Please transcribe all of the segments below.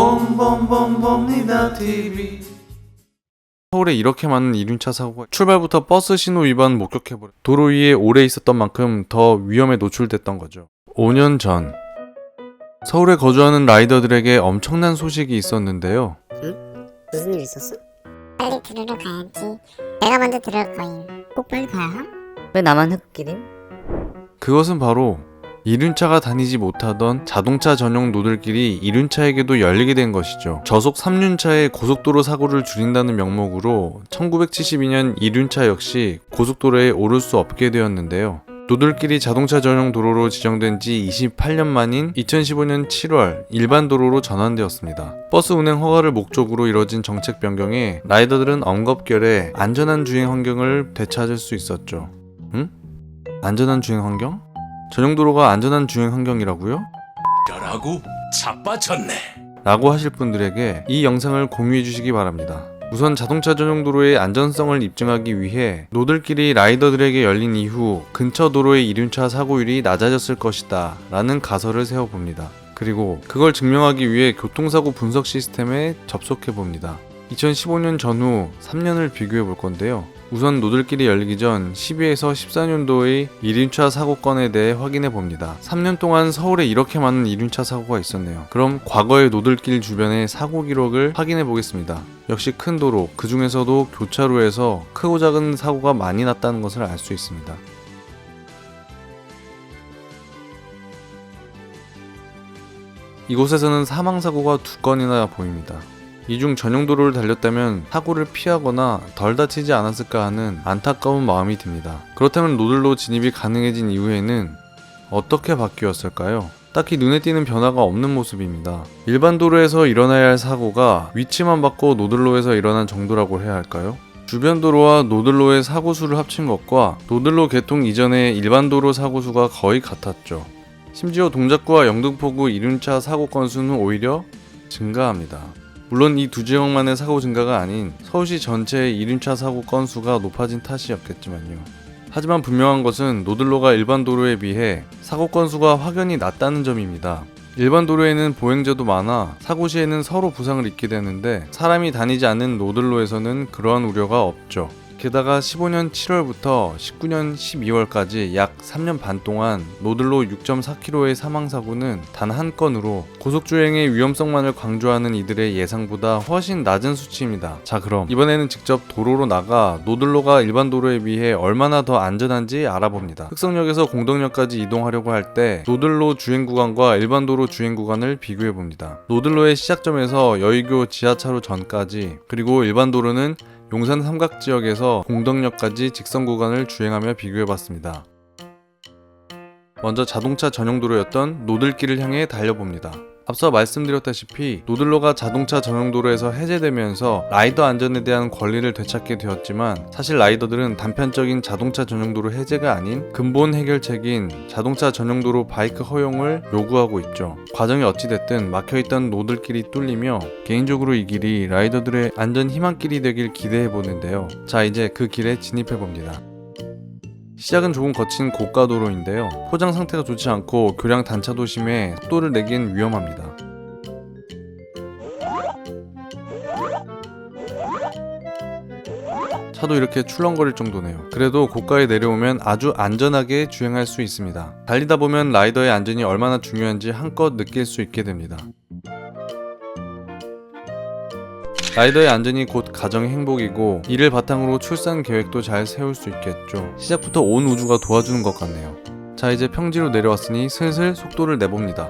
봄봄봄봄봄니다 TV 서울에 이렇게 많은 이륜차 사고가 출발부터 버스 신호 위반 목격해버려 도로 위에 오래 있었던 만큼 더 위험에 노출됐던 거죠 5년 전 서울에 거주하는 라이더들에게 엄청난 소식이 있었는데요 무슨 일 있었어? 빨리 들으러 가야지. 내가 먼저 들을 거임. 꼭 빨리 가야 함? 왜 나만 흙길임? 그것은 바로 이륜차가 다니지 못하던 자동차 전용 노들길이 이륜차에게도 열리게 된 것이죠. 저속 3륜차의 고속도로 사고를 줄인다는 명목으로 1972년 이륜차 역시 고속도로에 오를 수 없게 되었는데요. 노들길이 자동차 전용 도로로 지정된 지 28년 만인 2015년 7월 일반 도로로 전환되었습니다. 버스 운행 허가를 목적으로 이뤄진 정책 변경에 라이더들은 엄겁결에 안전한 주행 환경을 되찾을 수 있었죠. 응? 안전한 주행 환경? 전용 도로가 안전한 주행 환경이라고요? 라고 자빠졌네. 라고 하실 분들에게 이 영상을 공유해 주시기 바랍니다. 우선 자동차 전용 도로의 안전성을 입증하기 위해 노들길이 라이더들에게 열린 이후 근처 도로의 이륜차 사고율이 낮아졌을 것이다 라는 가설을 세워봅니다. 그리고 그걸 증명하기 위해 교통사고 분석 시스템에 접속해 봅니다. 2015년 전후 3년을 비교해 볼 건데요. 우선 노들길이 열리기 전 12에서 14년도의 이륜차 사고 건에 대해 확인해 봅니다. 3년 동안 서울에 이렇게 많은 이륜차 사고가 있었네요. 그럼 과거의 노들길 주변의 사고 기록을 확인해 보겠습니다. 역시 큰 도로, 그 중에서도 교차로에서 크고 작은 사고가 많이 났다는 것을 알 수 있습니다. 이곳에서는 사망사고가 두 건이나 보입니다. 이중 전용도로를 달렸다면 사고를 피하거나 덜 다치지 않았을까 하는 안타까운 마음이 듭니다. 그렇다면 노들로 진입이 가능해진 이후에는 어떻게 바뀌었을까요? 딱히 눈에 띄는 변화가 없는 모습입니다. 일반 도로에서 일어나야 할 사고가 위치만 바꿔 노들로에서 일어난 정도라고 해야 할까요? 주변 도로와 노들로의 사고 수를 합친 것과 노들로 개통 이전의 일반 도로 사고 수가 거의 같았죠. 심지어 동작구와 영등포구 이륜차 사고 건수는 오히려 증가합니다. 물론 이 두 지역만의 사고 증가가 아닌 서울시 전체의 이륜차 사고 건수가 높아진 탓이었겠지만요. 하지만 분명한 것은 노들로가 일반 도로에 비해 사고 건수가 확연히 낮다는 점입니다. 일반 도로에는 보행자도 많아 사고 시에는 서로 부상을 입게 되는데 사람이 다니지 않는 노들로에서는 그러한 우려가 없죠. 게다가 15년 7월부터 19년 12월까지 약 3년 반 동안 노들로 6.4km의 사망사고는 단 한 건으로 고속주행의 위험성만을 강조하는 이들의 예상보다 훨씬 낮은 수치입니다. 자 그럼 이번에는 직접 도로로 나가 노들로가 일반 도로에 비해 얼마나 더 안전한지 알아봅니다. 흑성역에서 공덕역까지 이동하려고 할 때 노들로 주행 구간과 일반 도로 주행 구간을 비교해 봅니다. 노들로의 시작점에서 여의교 지하차로 전까지 그리고 일반 도로는 용산 삼각 지역에서 공덕역까지 직선 구간을 주행하며 비교해봤습니다. 먼저 자동차 전용 도로였던 노들길을 향해 달려봅니다. 앞서 말씀드렸다시피 노들로가 자동차 전용 도로에서 해제되면서 라이더 안전에 대한 권리를 되찾게 되었지만 사실 라이더들은 단편적인 자동차 전용 도로 해제가 아닌 근본 해결책인 자동차 전용 도로 바이크 허용을 요구하고 있죠. 과정이 어찌됐든 막혀있던 노들길이 뚫리며 개인적으로 이 길이 라이더들의 안전 희망길이 되길 기대해 보는데요. 자 이제 그 길에 진입해 봅니다. 시작은 조금 거친 고가 도로인데요. 포장 상태가 좋지 않고 교량 단차 도심에 속도를 내기엔 위험합니다. 차도 이렇게 출렁거릴 정도네요. 그래도 고가에 내려오면 아주 안전하게 주행할 수 있습니다. 달리다 보면 라이더의 안전이 얼마나 중요한지 한껏 느낄 수 있게 됩니다. 라이더의 안전이 곧 가정의 행복이고 이를 바탕으로 출산 계획도 잘 세울 수 있겠죠. 시작부터 온 우주가 도와주는 것 같네요. 자 이제 평지로 내려왔으니 슬슬 속도를 내봅니다.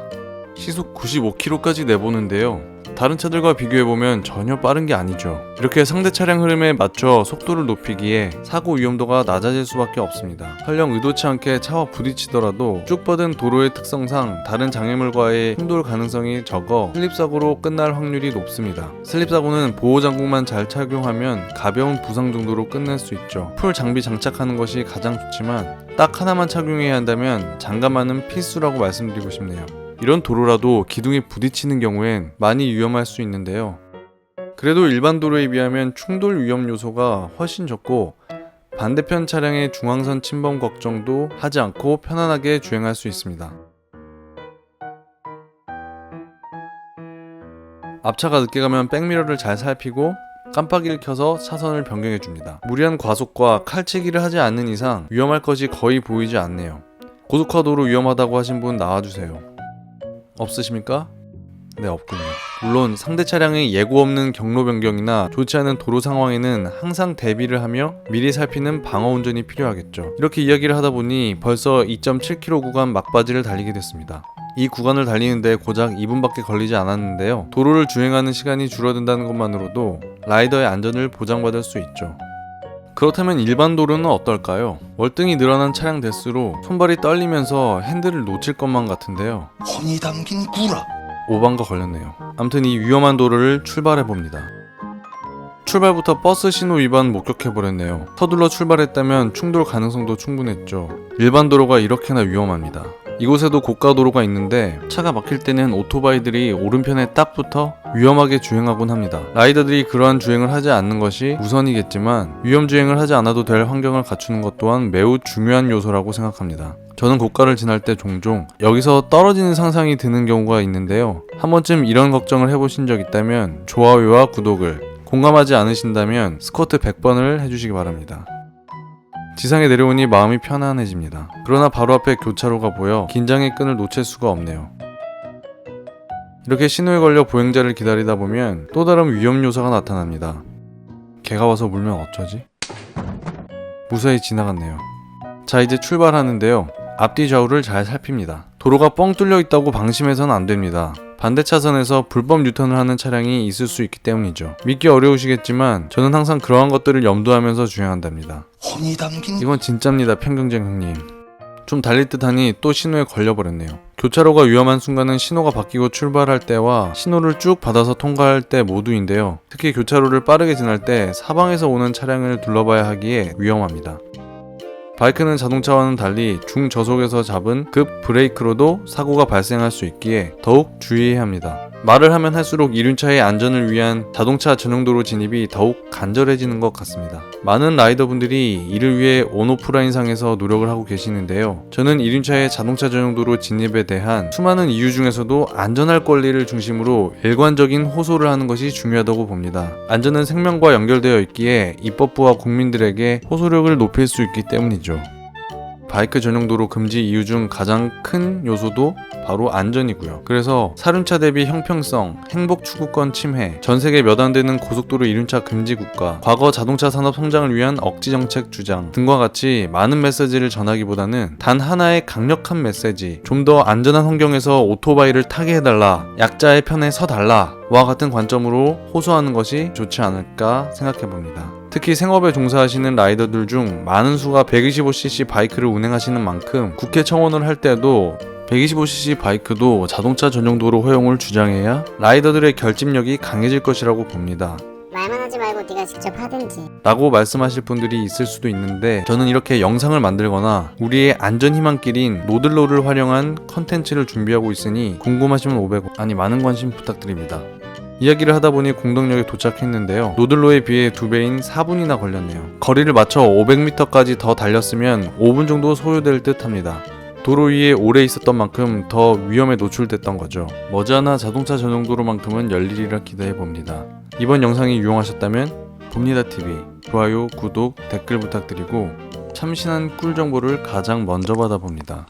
시속 95km까지 내보는데요. 다른 차들과 비교해보면 전혀 빠른 게 아니죠. 이렇게 상대 차량 흐름에 맞춰 속도를 높이기에 사고 위험도가 낮아질 수밖에 없습니다. 설령 의도치 않게 차와 부딪히더라도 쭉 뻗은 도로의 특성상 다른 장애물과의 충돌 가능성이 적어 슬립사고로 끝날 확률이 높습니다. 슬립사고는 보호장구만 잘 착용하면 가벼운 부상 정도로 끝낼 수 있죠. 풀 장비 장착하는 것이 가장 좋지만 딱 하나만 착용해야 한다면 장갑만은 필수라고 말씀드리고 싶네요. 이런 도로라도 기둥에 부딪히는 경우엔 많이 위험할 수 있는데요. 그래도 일반 도로에 비하면 충돌 위험 요소가 훨씬 적고 반대편 차량의 중앙선 침범 걱정도 하지 않고 편안하게 주행할 수 있습니다. 앞차가 늦게 가면 백미러를 잘 살피고 깜빡이를 켜서 차선을 변경해 줍니다. 무리한 과속과 칼치기를 하지 않는 이상 위험할 것이 거의 보이지 않네요. 고속화도로 위험하다고 하신 분 나와주세요. 없으십니까? 네, 없군요. 물론 상대 차량의 예고 없는 경로 변경이나 좋지 않은 도로 상황에는 항상 대비를 하며 미리 살피는 방어 운전이 필요하겠죠. 이렇게 이야기를 하다 보니 벌써 2.7km 구간 막바지를 달리게 됐습니다. 이 구간을 달리는데 고작 2분밖에 걸리지 않았는데요. 도로를 주행하는 시간이 줄어든다는 것만으로도 라이더의 안전을 보장받을 수 있죠. 그렇다면 일반 도로는 어떨까요? 월등히 늘어난 차량 대수로 손발이 떨리면서 핸들을 놓칠 것만 같은데요. 혼이 담긴 구라. 오반가 걸렸네요. 암튼 이 위험한 도로를 출발해 봅니다. 출발부터 버스 신호 위반 목격해 버렸네요. 서둘러 출발했다면 충돌 가능성도 충분했죠. 일반 도로가 이렇게나 위험합니다. 이곳에도 고가 도로가 있는데 차가 막힐 때는 오토바이들이 오른편에 딱 붙어 위험하게 주행하곤 합니다. 라이더들이 그러한 주행을 하지 않는 것이 우선이겠지만 위험 주행을 하지 않아도 될 환경을 갖추는 것 또한 매우 중요한 요소라고 생각합니다. 저는 고가를 지날 때 종종 여기서 떨어지는 상상이 드는 경우가 있는데요. 한 번쯤 이런 걱정을 해보신 적 있다면 좋아요와 구독을 공감하지 않으신다면 스쿼트 100번을 해주시기 바랍니다. 지상에 내려오니 마음이 편안해집니다. 그러나 바로 앞에 교차로가 보여 긴장의 끈을 놓칠 수가 없네요. 이렇게 신호에 걸려 보행자를 기다리다 보면 또 다른 위험 요소가 나타납니다. 개가 와서 물면 어쩌지? 무사히 지나갔네요. 자 이제 출발하는데요. 앞뒤 좌우를 잘 살핍니다. 도로가 뻥 뚫려 있다고 방심해서는 안 됩니다. 반대 차선에서 불법 유턴을 하는 차량이 있을 수 있기 때문이죠. 믿기 어려우시겠지만 저는 항상 그러한 것들을 염두하면서 주행한답니다. 이건 진짜입니다, 평경쟁 형님. 좀 달릴 듯 하니 또 신호에 걸려버렸네요. 교차로가 위험한 순간은 신호가 바뀌고 출발할 때와 신호를 쭉 받아서 통과할 때 모두인데요. 특히 교차로를 빠르게 지날 때 사방에서 오는 차량을 둘러봐야 하기에 위험합니다. 바이크는 자동차와는 달리 중저속에서 잡은 급 브레이크로도 사고가 발생할 수 있기에 더욱 주의해야 합니다. 말을 하면 할수록 이륜차의 안전을 위한 자동차 전용도로 진입이 더욱 간절해지는 것 같습니다. 많은 라이더분들이 이를 위해 온오프라인 상에서 노력을 하고 계시는데요. 저는 이륜차의 자동차 전용도로 진입에 대한 수많은 이유 중에서도 안전할 권리를 중심으로 일관적인 호소를 하는 것이 중요하다고 봅니다. 안전은 생명과 연결되어 있기에 입법부와 국민들에게 호소력을 높일 수 있기 때문이죠. 바이크 전용 도로 금지 이유 중 가장 큰 요소도 바로 안전이고요. 그래서 사륜차 대비 형평성, 행복 추구권 침해, 전 세계 몇 안 되는 고속도로 이륜차 금지 국가, 과거 자동차 산업 성장을 위한 억지 정책 주장 등과 같이 많은 메시지를 전하기보다는 단 하나의 강력한 메시지, 좀 더 안전한 환경에서 오토바이를 타게 해달라, 약자의 편에 서달라, 와 같은 관점으로 호소하는 것이 좋지 않을까 생각해 봅니다. 특히 생업에 종사하시는 라이더들 중 많은 수가 125cc 바이크를 운행하시는 만큼 국회 청원을 할 때도 125cc 바이크도 자동차 전용도로 허용을 주장해야 라이더들의 결집력이 강해질 것이라고 봅니다. 말만 하지 말고 네가 직접 하든지. 라고 말씀하실 분들이 있을 수도 있는데 저는 이렇게 영상을 만들거나 우리의 안전 희망길인 노들로를 활용한 컨텐츠를 준비하고 있으니 궁금하시면 500원 아니 많은 관심 부탁드립니다. 이야기를 하다 보니 공덕역에 도착했는데요. 노들로에 비해 두 배인 4분이나 걸렸네요. 거리를 맞춰 500m까지 더 달렸으면 5분 정도 소요될 듯 합니다. 도로 위에 오래 있었던 만큼 더 위험에 노출됐던 거죠. 머지않아 자동차 전용도로만큼은 열리리라 기대해 봅니다. 이번 영상이 유용하셨다면 봅니다TV 좋아요, 구독, 댓글 부탁드리고 참신한 꿀 정보를 가장 먼저 받아봅니다.